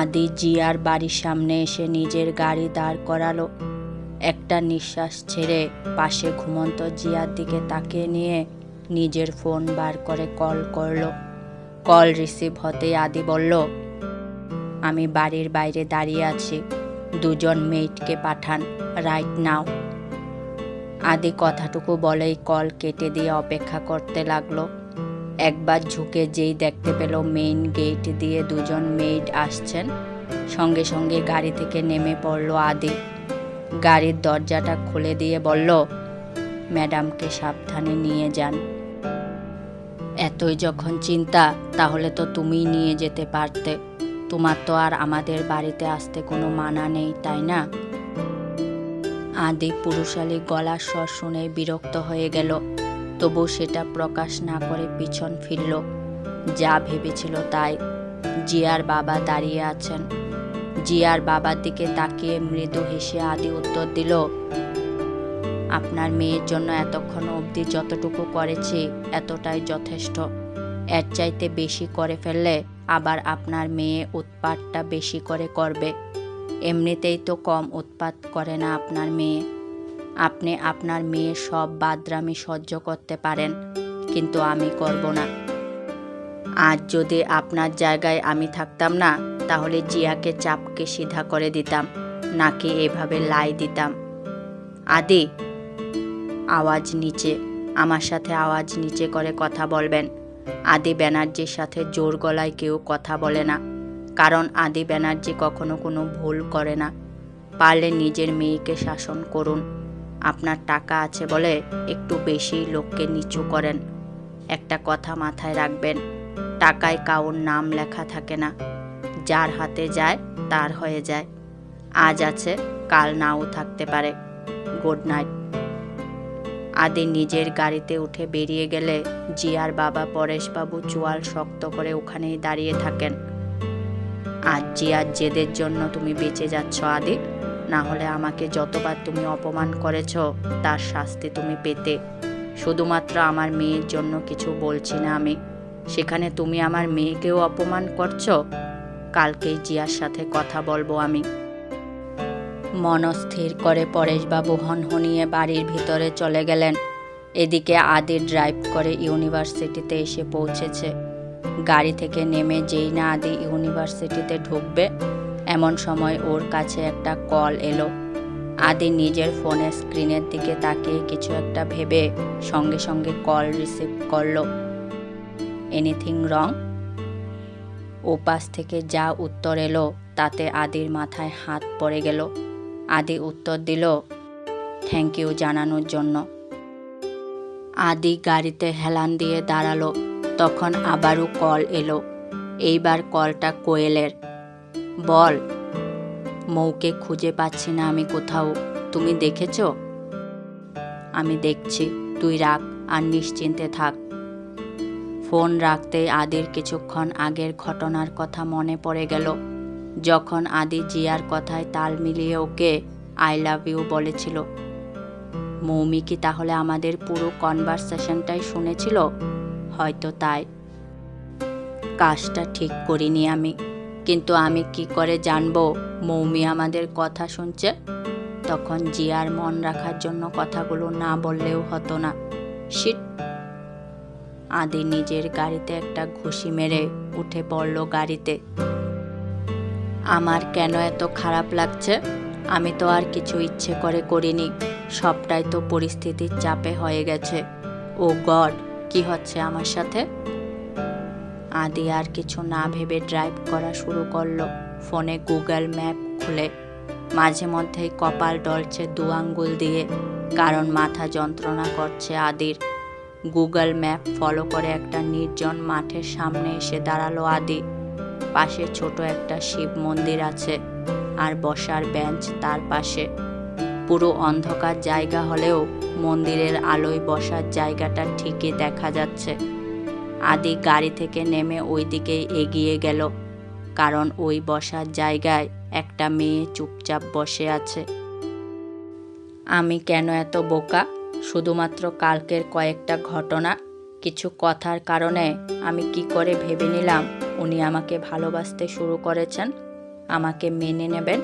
আদি জিয়ার বাড়ির সামনে এসে নিজের গাড়ি দাঁড় করালো। একটা নিঃশ্বাস ছেড়ে পাশে ঘুমন্ত জিয়ার দিকে তাকিয়ে নিয়ে নিজের ফোন বার করে কল করল। কল রিসিভ হতেই আদি বলল, আমি বাড়ির বাইরে দাঁড়িয়ে আছি। দুজন মেয়েটকে পাঠান রাইট নাও আদি কথাটুকু বলেই কল কেটে দিয়ে অপেক্ষা করতে লাগল। একবার ঝুঁকে যেই দেখতে পেল মেইন গেট দিয়ে দুজন মেইড আসছেন। সঙ্গে সঙ্গে গাড়ি থেকে নেমে পড়ল আদি। গাড়ির দরজাটা খুলে দিয়ে বলল, ম্যাডামকে সাবধানে নিয়ে যান। এতই যখন চিন্তা, তাহলে তো তুমিই নিয়ে যেতে পারতে। তোমার তো আর আমাদের বাড়িতে আসতে কোনো মানা নেই, তাই না? আদি পুরুষালী গলার স্বর শুনে বিরক্ত হয়ে গেল। তবু সেটা প্রকাশ না করে পিছন ফিরল। যা ভেবেছিল তাই। জিয়ার বাবা দাঁড়িয়ে আছেন। জিয়ার বাবার দিকে তাকিয়ে মৃদু হেসে আদি উত্তর দিল, আপনার মেয়ের জন্য এতক্ষণ অবধি যতটুকু করেছি, এতটাই যথেষ্ট। এর চাইতে বেশি করে ফেললে আবার আপনার মেয়ে উৎপাতটা বেশি করে করবে। এমনিতেই তো কম উৎপাত করে না আপনার মেয়ে। আপনি আপনার মেয়ের সব বাদরামি সহ্য করতে পারেন, কিন্তু আমি করব না। আজ যদি আপনার জায়গায় আমি থাকতাম না, তাহলে জিয়াকে চাপকে সিধা করে দিতাম, নাকি এভাবে লাই দিতাম। আদি, আওয়াজ নিচে, আমার সাথে আওয়াজ নিচে করে কথা বলবেন। আদি ব্যানার্জির সাথে জোর গলায় কেউ কথা বলে না, কারণ আদি ব্যানার্জি কখনো কোনো ভুল করে না। পারলে নিজের মেয়েকে শাসন করুন। আপনার টাকা আছে বলে একটু বেশি লোককে নিচু করেন। একটা কথা মাথায় রাখবেন, টাকায় কাউর নাম লেখা থাকে না। যার হাতে যায়, তার হয়ে যায়। আজ আছে, কাল নাও থাকতে পারে। Good night. আদি নিজের গাড়িতে উঠে বেরিয়ে গেলে জিয়ার বাবা পরেশবাবু চোয়াল শক্ত করে ওখানেই দাঁড়িয়ে থাকেন। আজ জিয়ার জেদের জন্য তুমি বেঁচে যাচ্ছ, আদি। না হলে আমাকে যতবার তুমি অপমান করেছ, তার শাস্তি তুমি পেতে। শুধুমাত্র আমার মেয়ের জন্য কিছু বলছি না আমি। সেখানে তুমি আমার মেয়েকেও অপমান করছ? কালকেই জিয়ার সাথে কথা বলব আমি। মনস্থির করে পরেশবাবু হনহনিয়ে বাড়ির ভিতরে চলে গেলেন। এদিকে আদি ড্রাইভ করে ইউনিভার্সিটিতে এসে পৌঁছেছে। গাড়ি থেকে নেমে যেই না আদি ইউনিভার্সিটিতে ঢুকবে এমন সময় ওর কাছে একটা কল এলো। আদি নিজের ফোনের স্ক্রিনের দিকে তাকিয়ে কিছু একটা ভেবে সঙ্গে সঙ্গে কল রিসিভ করল। Anything wrong? ওপাশ থেকে যা উত্তর এলো তাতে আদির মাথায় হাত পড়ে গেল। আদি উত্তর দিল, থ্যাংক ইউ জানানোর জন্য। আদি গাড়িতে হেলান দিয়ে দাঁড়াল। তখন আবারও কল এলো। এইবার কলটা কোয়েলের। বল। মৌকে খুঁজে পাচ্ছি না আমি কোথাও। তুমি দেখেছ? আমি দেখছি। তুই রাখ আর নিশ্চিন্তে থাক। ফোন রাখতে আদির কিছুক্ষণ আগের ঘটনার কথা মনে পড়ে গেল। যখন আদি জিয়ার কথায় তাল মিলিয়ে ওকে আই লাভ ইউ বলেছিল। মৌমি কি তাহলে আমাদের পুরো কনভারসেশনটাই শুনেছিল? হয়তো তাই। কাজটা ঠিক করিনি আমি। কিন্তু আমি কি করে জানব? মৌমি আমাদের কথা শুনছে। তখন জিয়ার মন রাখার জন্য কথাগুলো না বললেও হতো না। শিট। আদি নিজের গাড়িতে একটা ঘুষি মেরে উঠে পড়ল গাড়িতে। আমার কেন এত খারাপ লাগছে? আমি তো আর কিছু ইচ্ছে করে করিনি। সবটাই তো পরিস্থিতির চাপে হয়ে গেছে। ও গড, কি হচ্ছে আমার সাথে? আদি আর কিছু না ভেবে ড্রাইভ করা শুরু করল। ফোনে গুগল ম্যাপ খুলে। মাঝে মধ্যেই কপাল ডলছে দু আঙ্গুল দিয়ে, কারণ মাথা যন্ত্রণা করছে আদির। গুগল ম্যাপ ফলো করে একটা নির্জন মাঠের সামনে এসে দাঁড়াল আদি। পাশে ছোট একটা শিব মন্দির আছে, আর বসার বেঞ্চ তার পাশে। পুরো অন্ধকার জায়গা হলেও মন্দিরের আলোয় বসার জায়গাটা ঠিকই দেখা যাচ্ছে। আদি গাড়ি থেকে নেমে ওই দিকেই এগিয়ে গেল, কারণ ওই বসার জায়গায় একটা মেয়ে চুপচাপ বসে আছে। আমি কেন এত বোকা? শুধুমাত্র কালকের কয়েকটা ঘটনা, কিছু কথার কারণে আমি কি করে ভেবে নিলাম উনি আমাকে ভালোবাসতে শুরু করেছেন? আমাকে মেনে নেবেন?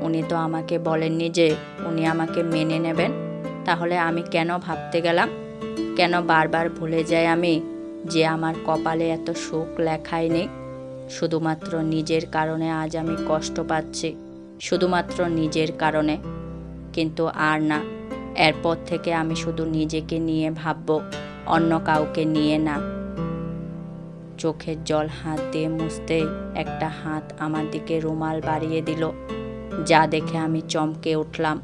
উনি তো আমাকে বলেননি যে উনি আমাকে মেনে নেবেন। তাহলে আমি কেন ভাবতে গেলাম? কেন বারবার ভুলে যাই আমি? যে আমার কপালে এত সুখ লেখাই নেই। শুধুমাত্র নিজের কারণে আজ আমি কষ্ট পাচ্ছি। শুধুমাত্র নিজের কারণে। কিন্তু আর না, এরপর থেকে আমি শুধু নিজেকে নিয়ে ভাবব, অন্য কাউকে নিয়ে না। চোখের জল হাত দিয়ে মুছতে একটা হাত আমার দিকে রুমাল বাড়িয়ে দিল, যা দেখে আমি চমকে উঠলাম।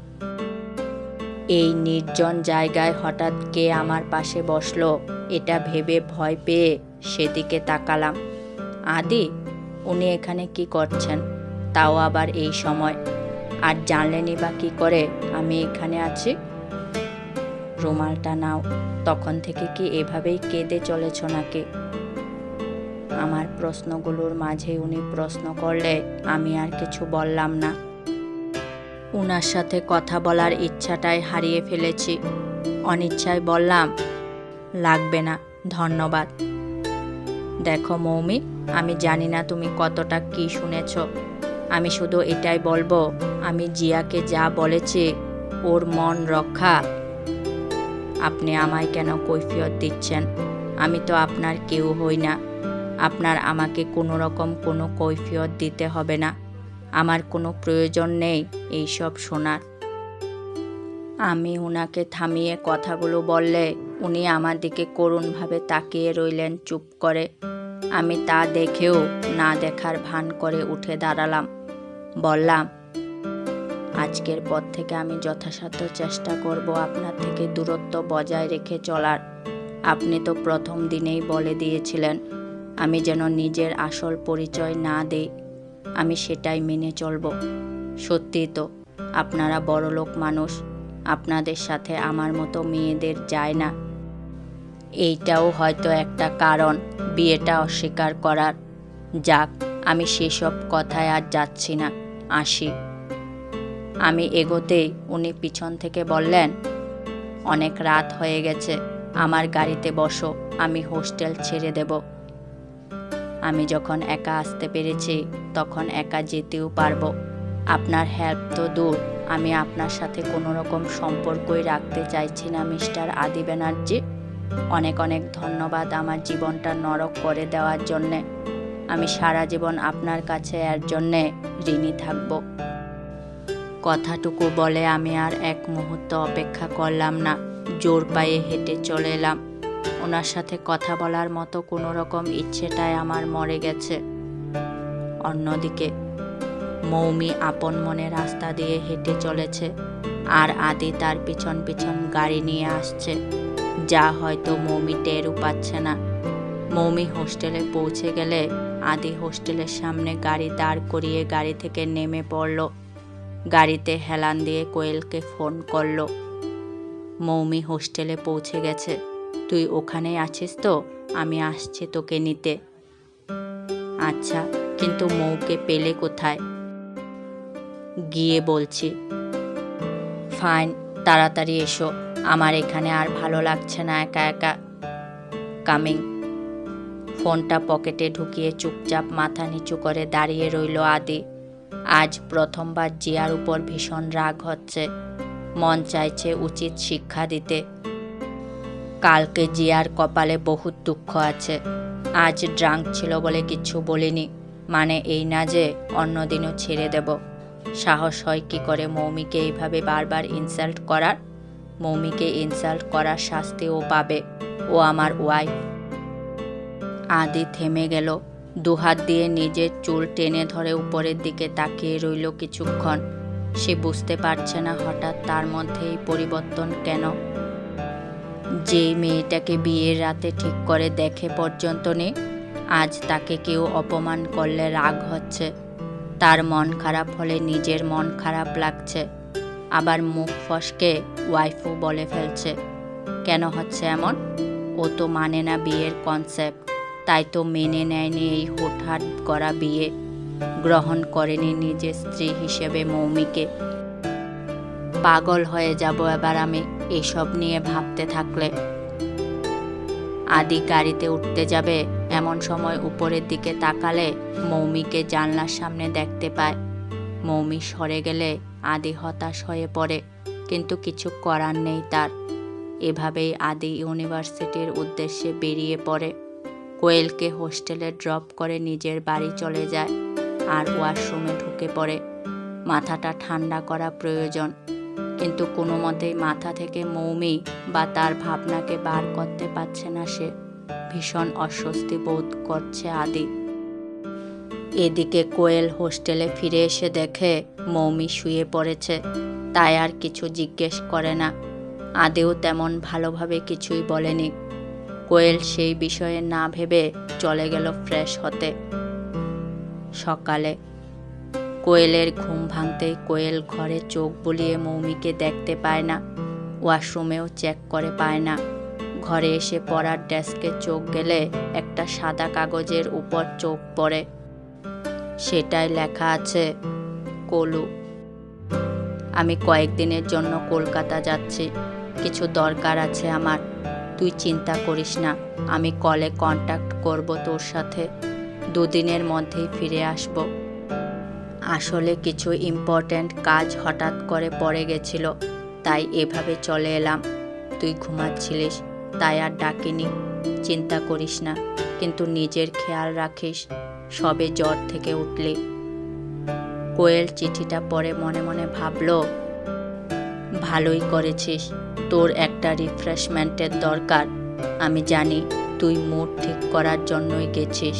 এই নির্জন জায়গায় হঠাৎ কে আমার পাশে বসল? এটা ভেবে ভয় পেয়ে সেদিকে তাকালাম। আদি, উনি এখানে কি করছেন? তাও আবার এই সময়। আর জানলেনি বা কী করে আমি এখানে আছি? রুমালটা নাও, তখন থেকে কি এভাবেই কেঁদে চলেছ নাকি? আমার প্রশ্নগুলোর মাঝে উনি প্রশ্ন করলে আমি আর কিছু বললাম না। উনার সাথে কথা বলার ইচ্ছাটাই হারিয়ে ফেলেছি। অনিচ্ছায় বললাম লাগবে না, ধন্যবাদ। দেখো মৌমি, আমি জানি না তুমি কতটা কি শুনেছ। আমি শুধু এটাই বলব, আমি জিয়াকে যা বলেছি, ওর মন রক্ষা। আপনি আমায় কেন কৈফিয়ত দিচ্ছেন? আমি তো আপনার কেউ হই না। আপনার আমাকে কোনো রকম কোনো কৈফিয়ত দিতে হবে না। আমার কোনো প্রয়োজন নেই এইসব শোনার। আমি ওনাকে থামিয়ে কথাগুলো বললে উনি আমার দিকে করুণভাবে তাকিয়ে রইলেন, চুপ করে। আমি তা দেখেও না দেখার ভান করে উঠে দাঁড়ালাম। বললাম, আজকের পর থেকে আমি যথাসাধ্য চেষ্টা করব আপনার থেকে দূরত্ব বজায় রেখে চলার। আপনি তো প্রথম দিনেই বলে দিয়েছিলেন, আমি যেন নিজের আসল পরিচয় না দেই। আমি সেটাই মেনে চলব। সত্যি তো, আপনারা বড়লোক মানুষ। আপনাদের সাথে আমার মতো মেয়েদের যায় না। এইটাও হয়তো একটা কারণ, বিয়েটা অস্বীকার করার। যাক, আমি সেসব কথায় আর যাচ্ছি না, আসি। আমি এগোতেই উনি পিছন থেকে বললেন, অনেক রাত হয়ে গেছে, আমার গাড়িতে বসো, আমি হোস্টেল ছেড়ে দেব। আমি যখন একা আসতে পেরেছি, তখন একা যেতেও পারব। আপনার হেল্প তো দূর, আমি আপনার সাথে কোনো রকম সম্পর্কই রাখতে চাইছি না, মিস্টার আদি ব্যানার্জি অনেক অনেক ধন্যবাদ আমার জীবনটা নরক করে দেওয়ার জন্যে। আমি সারা জীবন আপনার কাছে এর জন্যে ঋণী থাকব। কথাটুকু বলে আমি আর এক মুহূর্ত অপেক্ষা করলাম না। জোর পায়ে হেঁটে চলে এলাম। ওনার সাথে কথা বলার মতো কোনো রকম ইচ্ছেটাই আমার মরে গেছে। অন্যদিকে, মৌমি আপন মনে রাস্তা দিয়ে হেঁটে চলেছে। আর আদি তার পিছন পিছন গাড়ি নিয়ে আসছে। যা হয়তো মৌমি টেরও পাচ্ছে না। মৌমি হোস্টেলে পৌঁছে গেলে আদি হোস্টেলের সামনে গাড়ি দাঁড় করিয়ে গাড়ি থেকে নেমে পড়ল। গাড়িতে হেলান দিয়ে কোয়েলকে ফোন করল, মৌমি হোস্টেলে পৌঁছে গেছে। তুই ওখানে আছিস তো? আমি আসছি তোকে নিতে। আচ্ছা কিন্তু মৌকে পেলে কোথায়? গিয়ে বলছি। ফাইন, তাড়াতাড়ি এসো। আমার এখানে আর ভালো লাগছে না একা একা। কামিং। ফোনটা পকেটে ঢুকিয়ে চুপচাপ মাথা নিচু করে দাঁড়িয়ে রইল আদি। আজ প্রথমবার জিয়ার উপর ভীষণ রাগ হচ্ছে। মন চাইছে উচিত শিক্ষা দিতে। কালকে জিয়ার কপালে বহুত দুঃখ আছে। আজ ড্রাঙ্ক ছিল বলে কিছু বলিনি। মানে এই না যে অন্যদিনও ছেড়ে দেব। সাহস হয় কি করে মৌমিকে এইভাবে বারবার ইনসাল্ট করার? মৌমিকে ইনসাল্ট করার শাস্তি ও পাবে। ও আমার ওয়াইফ আদি থেমে গেল। দুহাত দিয়ে নিজের চুল টেনে ধরে উপরের দিকে তাকিয়ে রইল কিছুক্ষণ। সে বুঝতে পারছে না হঠাৎ তার মধ্যে এই পরিবর্তন কেন। যেই মেয়েটাকে বিয়ের রাতে ঠিক করে দেখে পর্যন্ত নেই আজ তাকে কেউ অপমান করলে রাগ হচ্ছে। তার মন খারাপ হলে নিজের মন খারাপ লাগছে। আবার মুখ ফসকে। ওয়াইফও বলে ফেলছে। কেন হচ্ছে এমন? ও তো মানে না বিয়ের কনসেপ্ট তাই তো মেনে নেয়নি এই হুটহাট করা বিয়ে। গ্রহণ করেনি নিজের স্ত্রী হিসেবে মৌমিকে। পাগল হয়ে যাব এবার আমি এসব নিয়ে ভাবতে থাকলে। আদি গাড়িতে উঠতে যাবে, এমন সময় উপরের দিকে তাকালে মৌমিকে জানলার সামনে দেখতে পায়। মৌমি সরে গেলে আদি হতাশ হয়ে পড়ে। কিন্তু কিছু করার নেই তার। এভাবেই আদি ইউনিভার্সিটির উদ্দেশ্যে বেরিয়ে পড়ে। কোয়েলকে হোস্টেলে ড্রপ করে নিজের বাড়ি চলে যায় আর ওয়াশরুমে ঢুকে পড়ে। মাথাটা ঠান্ডা করা প্রয়োজন। কিন্তু কোনো মতেই মাথা থেকে মৌমি বা তার ভাবনাকে বার করতে পারছে না সে। ভীষণ অস্বস্তি বোধ করছে আদি। এদিকে কোয়েল হোস্টেলে ফিরে এসে দেখে মৌমি শুয়ে পড়েছে। তাই আর কিছু জিজ্ঞেস করে না। আদেও তেমন ভালোভাবে কিছুই বলেনি। কোয়েল সেই বিষয়ে না ভেবে চলে গেল ফ্রেশ হতে। সকালে কোয়েলের ঘুম ভাঙতেই কোয়েল ঘরে চোখ বুলিয়ে মৌমিকে দেখতে পায় না, ওয়াশরুমেও চেক করে পায় না। ঘরে এসে পড়ার ডেস্কে চোখ গেলে একটা সাদা কাগজের উপর চোখ পড়ে। সেটাই লেখা আছে, কলু। আমি কয়েকদিনের জন্য কলকাতা যাচ্ছি। কিছু দরকার আছে আমার। তুই চিন্তা করিস না, আমি কলে কন্ট্যাক্ট করব তোর সাথে। দুদিনের মধ্যেই ফিরে আসব। আসলে কিছু ইম্পর্ট্যান্ট কাজ হঠাৎ করে পড়ে গেছিল, তাই এভাবে চলে এলাম। তুই ঘুমাচ্ছিলিস, তাই আর ডাকিনি। চিন্তা করিস না, কিন্তু নিজের খেয়াল রাখিস, সবে জ্বর থেকে উঠলি। কোয়েল চিঠিটা পরে মনে মনে ভাবল, ভালোই করেছিস, তোর একটা রিফ্রেশমেন্টের দরকার। আমি জানি তুই মুড ঠিক করার জন্যই গেছিস।